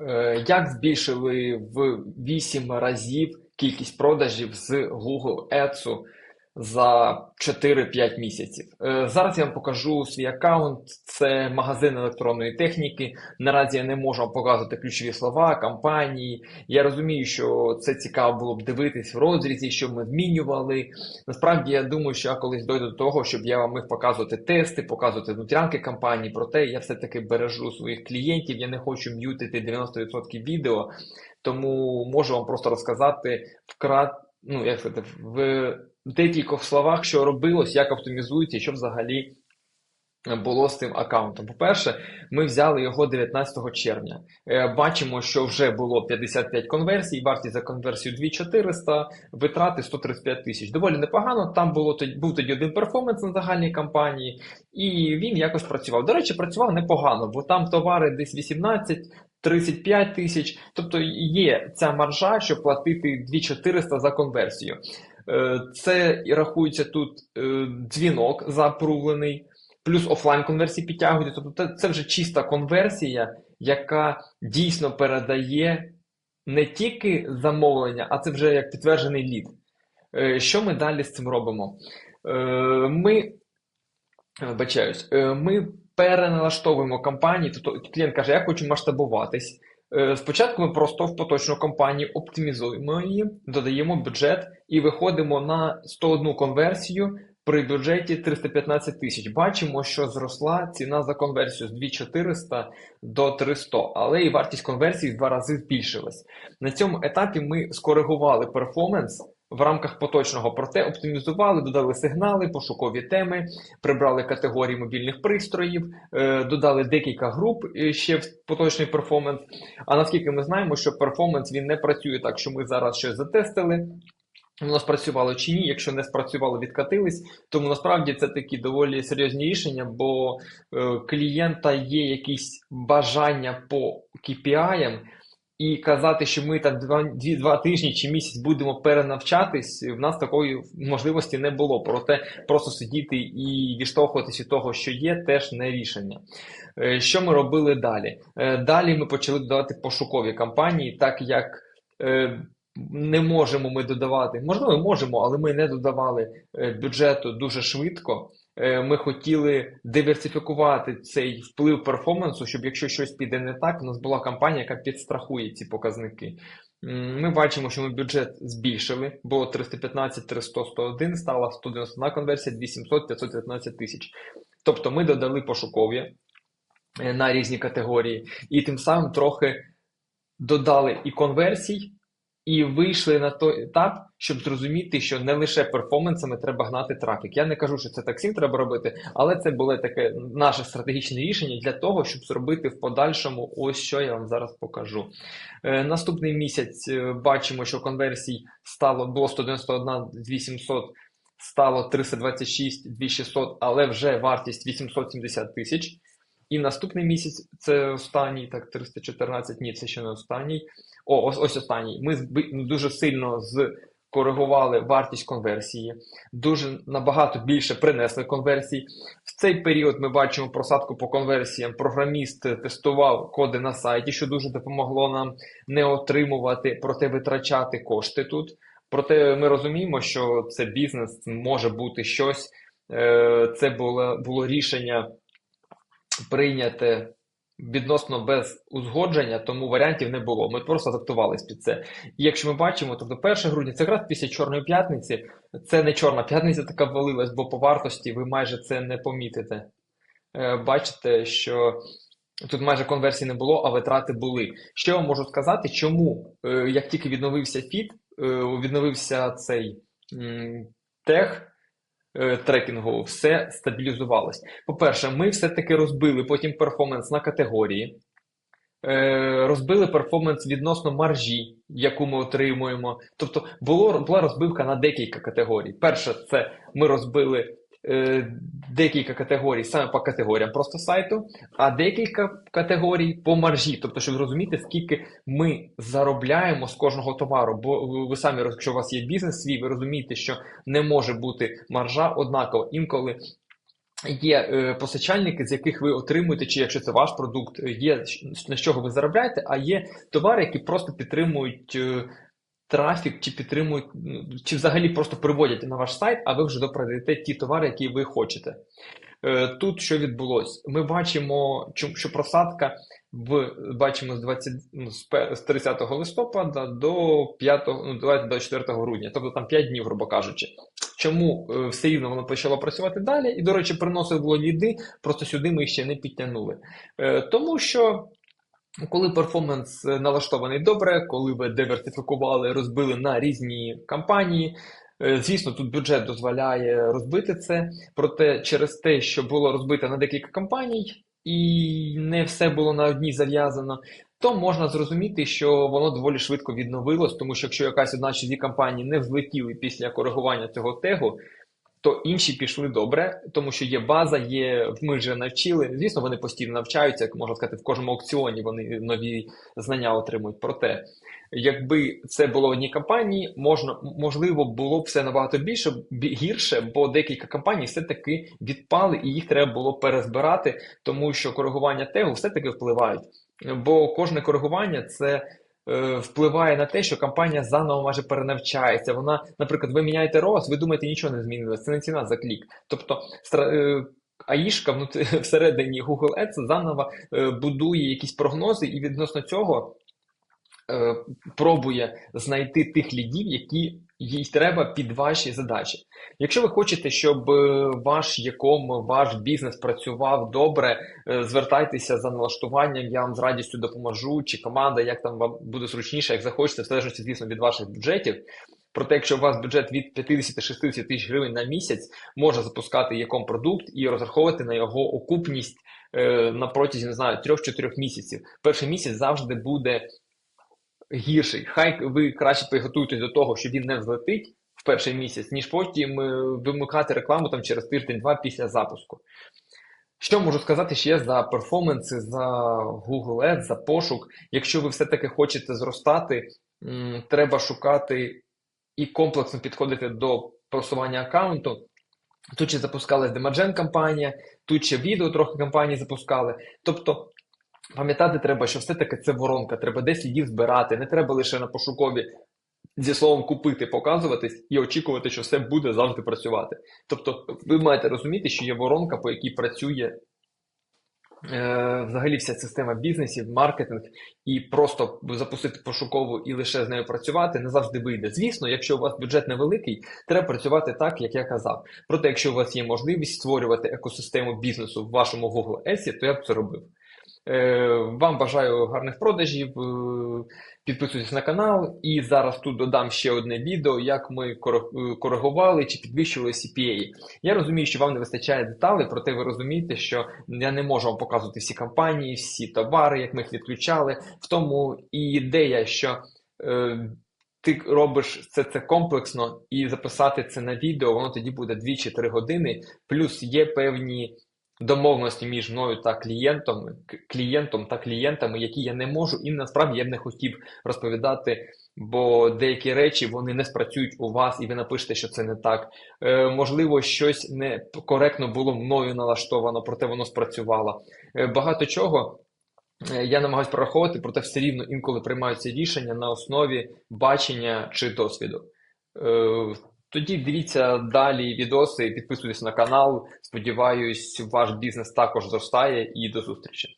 Е, Як збільшили в 8 разів кількість продажів з Google Ads за 4-5 місяців? Е, Зараз я вам покажу свій аккаунт. Це магазин електронної техніки. Наразі я не можу вам показувати ключові слова, кампанії. Я розумію, що це цікаво було б дивитись в розрізі, що ми змінювали. Насправді я думаю, що я колись дойду до того, щоб я вам міг показувати тести, показувати внутрянки кампанії. Проте я все-таки бережу своїх клієнтів. Я не хочу м'ютити 90% відео, тому можу вам просто розказати вкрат, ну як сказати, в декількох словах, що робилось, як оптимізується, і що взагалі було з цим аккаунтом. По-перше, ми взяли його 19 червня. Е, Бачимо, що вже було 55 конверсій, вартість за конверсію 2400, витрати 135 тисяч. Доволі непогано. Там було був тоді один перформанс на загальній кампанії, і він якось працював. До речі, працював непогано, бо там товари десь 18. 35 тисяч, тобто є ця маржа, щоб платити 2400 за конверсію. Е, Це і рахується тут е, дзвінок запруглений, плюс офлайн конверсії підтягують. Тобто це, вже чиста конверсія, яка дійсно передає не тільки замовлення, а це вже як підтверджений лід. Е, Що ми далі з цим робимо? Ми Вибачаюсь, ми переналаштовуємо кампанії, тобто клієнт каже, я хочу масштабуватись. Е, Спочатку ми просто в поточну кампанію оптимізуємо її, додаємо бюджет і виходимо на 101 конверсію при бюджеті 315 тисяч. Бачимо, що зросла ціна за конверсію з 2400 до 300, але і вартість конверсії в два рази збільшилась. На цьому етапі ми скоригували перформанс в рамках поточного, проте оптимізували, додали сигнали, пошукові теми, прибрали категорії мобільних пристроїв, е, додали декілька груп е, ще в поточний перформанс. А наскільки ми знаємо, що перформанс він не працює так, що ми зараз щось затестили. Воно спрацювало чи ні, якщо не спрацювало, відкатились. Тому насправді це такі доволі серйозні рішення, бо е, клієнта є якісь бажання по KPI, і казати, що ми там два, дві, два тижні чи місяць будемо перенавчатись, в нас такої можливості не було. Проте просто сидіти і відштовхуватись від того, що є, теж не рішення. Е, Що ми робили далі? Е, Далі ми почали додавати пошукові кампанії, так як е, не можемо ми додавати, можливо, можемо, але ми не додавали бюджету дуже швидко. Е, Ми хотіли диверсифікувати цей вплив перформансу, щоб якщо щось піде не так, у нас була кампанія, яка підстрахує ці показники. Ми бачимо, що ми бюджет збільшили. Було 315, 300, 101, стала 191 конверсія, 2700, 519 тисяч. Тобто ми додали пошукові е, на різні категорії, і тим самим трохи додали і конверсій, і вийшли на той етап, щоб зрозуміти, що не лише перформансами треба гнати трафік. Я не кажу, що це так всім треба робити, але це було таке наше стратегічне рішення для того, щоб зробити в подальшому ось що я вам зараз покажу. Е, наступний місяць е, бачимо, що конверсій стало було 191 800, стало 326 2600, але вже вартість 870 тисяч. І наступний місяць це останній, так, 314, ні, це ще не останній. О, ось, ось останній. Ми дуже сильно скоригували вартість конверсії, дуже набагато більше принесли конверсій. В цей період ми бачимо просадку по конверсіям. Програміст тестував коди на сайті, що дуже допомогло нам не отримувати, проте витрачати кошти тут. Проте ми розуміємо, що це бізнес, може бути щось. Е, Це було, було рішення прийняте відносно без узгодження, тому варіантів не було. Ми просто адаптувались під це. І якщо ми бачимо, тобто 1 грудня це якраз після Чорної п'ятниці, це не Чорна п'ятниця така ввалилась, бо по вартості ви майже це не помітите. Е, Бачите, що тут майже конверсій не було, а витрати були. Що я вам можу сказати, чому, е, як тільки відновився фіт, е, відновився цей тех, е, трекінгу, все стабілізувалось. По-перше, ми все-таки розбили потім перформанс на категорії, е, розбили перформанс відносно маржі, яку ми отримуємо. Тобто було, була розбивка на декілька категорій. Перше, це ми розбили декілька категорій саме по категоріям просто сайту, а декілька категорій по маржі. Тобто, щоб зрозуміти, скільки ми заробляємо з кожного товару. Бо ви- самі, якщо у вас є бізнес свій, ви розумієте, що не може бути маржа однакова. Інколи Є е, постачальники, з яких ви отримуєте, чи якщо це ваш продукт, е, є на чого ви заробляєте, а є товари, які просто підтримують е, трафік, чи підтримують, ну, чи взагалі просто приводять на ваш сайт, а ви вже допродаєте ті товари, які ви хочете. Е, Тут що відбулося? Ми бачимо, що просадка в бачимо з 20, ну, з 30 листопада до 5, ну, давайте до 4 грудня, тобто там 5 днів, грубо кажучи. Чому е, все рівно воно почало працювати далі? І, до речі, приносило ліди, просто сюди ми ще не підтягнули. Е, Тому що коли перформанс е, налаштований добре, коли ви диверсифікували, розбили на різні кампанії, е, звісно, тут бюджет дозволяє розбити це. Проте через те, що було розбито на декілька кампаній, і не все було на одній зав'язано, то можна зрозуміти, що воно доволі швидко відновилось, тому що якщо якась одна чи дві кампанії не взлетіли після коригування цього тегу, то інші пішли добре, тому що є база, є ми вже навчили. Звісно, вони постійно навчаються, як можна сказати, в кожному аукціоні вони нові знання отримують. Проте, якби це було в одній кампанії, можна можливо було б все набагато більше гірше, бо декілька кампаній все-таки відпали, і їх треба було перезбирати, тому що коригування тегу все-таки впливають. Бо кожне коригування це впливає на те, що компанія заново майже перенавчається. Вона, наприклад, ви міняєте ROAS, ви думаєте, нічого не змінилося. Це не ціна за клік. Тобто стра- е, АІшка всередині Google Ads заново е, будує якісь прогнози, і відносно цього е, пробує знайти тих лідів, які їй треба під ваші задачі. Якщо ви хочете, щоб е, ваш яком, ваш бізнес працював добре, е, звертайтеся за налаштуванням, я вам з радістю допоможу, чи команда, як там вам буде зручніше, як захочете, в залежності, звісно, від ваших бюджетів. Проте, якщо у вас бюджет від 50-60 тисяч гривень на місяць, можна запускати яком продукт і розраховувати на його окупність е, на протязі, не знаю, 3-4 місяців. Перший місяць завжди буде гірший. Хай ви краще приготуєтесь до того, що він не взлетить в перший місяць, ніж потім е, вимикати рекламу там через тиждень-два після запуску. Що можу сказати ще за перформанси, за Google Ads, за пошук. Якщо ви все-таки хочете зростати, треба шукати і комплексно підходити до просування аккаунту. Тут ще запускалась Demagen кампанія, тут ще відео трохи кампанії запускали. Тобто пам'ятати треба, що все-таки це воронка, треба десь слідів збирати, не треба лише на пошукові зі словом купити, показуватись і очікувати, що все буде завжди працювати. Тобто, ви маєте розуміти, що є воронка, по якій працює е, взагалі вся система бізнесів, маркетинг, і просто запустити пошукову і лише з нею працювати не завжди вийде. Звісно, якщо у вас бюджет невеликий, треба працювати так, як я казав. Проте, якщо у вас є можливість створювати екосистему бізнесу в вашому Google Ads, то я б це робив. Е, Вам бажаю гарних продажів. е, Підписуйтесь на канал, і зараз тут додам ще одне відео, як ми е, коригували чи підвищували CPA. Я розумію, що вам не вистачає деталей, проте ви розумієте, що я не можу вам показувати всі кампанії, всі товари, як ми їх відключали. В тому і ідея, що ти робиш це, це комплексно і записати це на відео, воно тоді буде 2 чи 3 години. Плюс є певні домовленості між мною та клієнтом, клієнтом та клієнтами, які я не можу, і насправді я б не хотів розповідати, бо деякі речі вони не спрацюють у вас, і ви напишете, що це не так. Е, можливо, щось не коректно було мною налаштовано, проте воно спрацювало. Е, багато чого. е, Я намагаюся прораховувати, проте все рівно інколи приймаються рішення на основі бачення чи досвіду. Е, Тоді дивіться далі відоси, підписуйтесь на канал. Сподіваюсь, ваш бізнес також зростає і до зустрічі.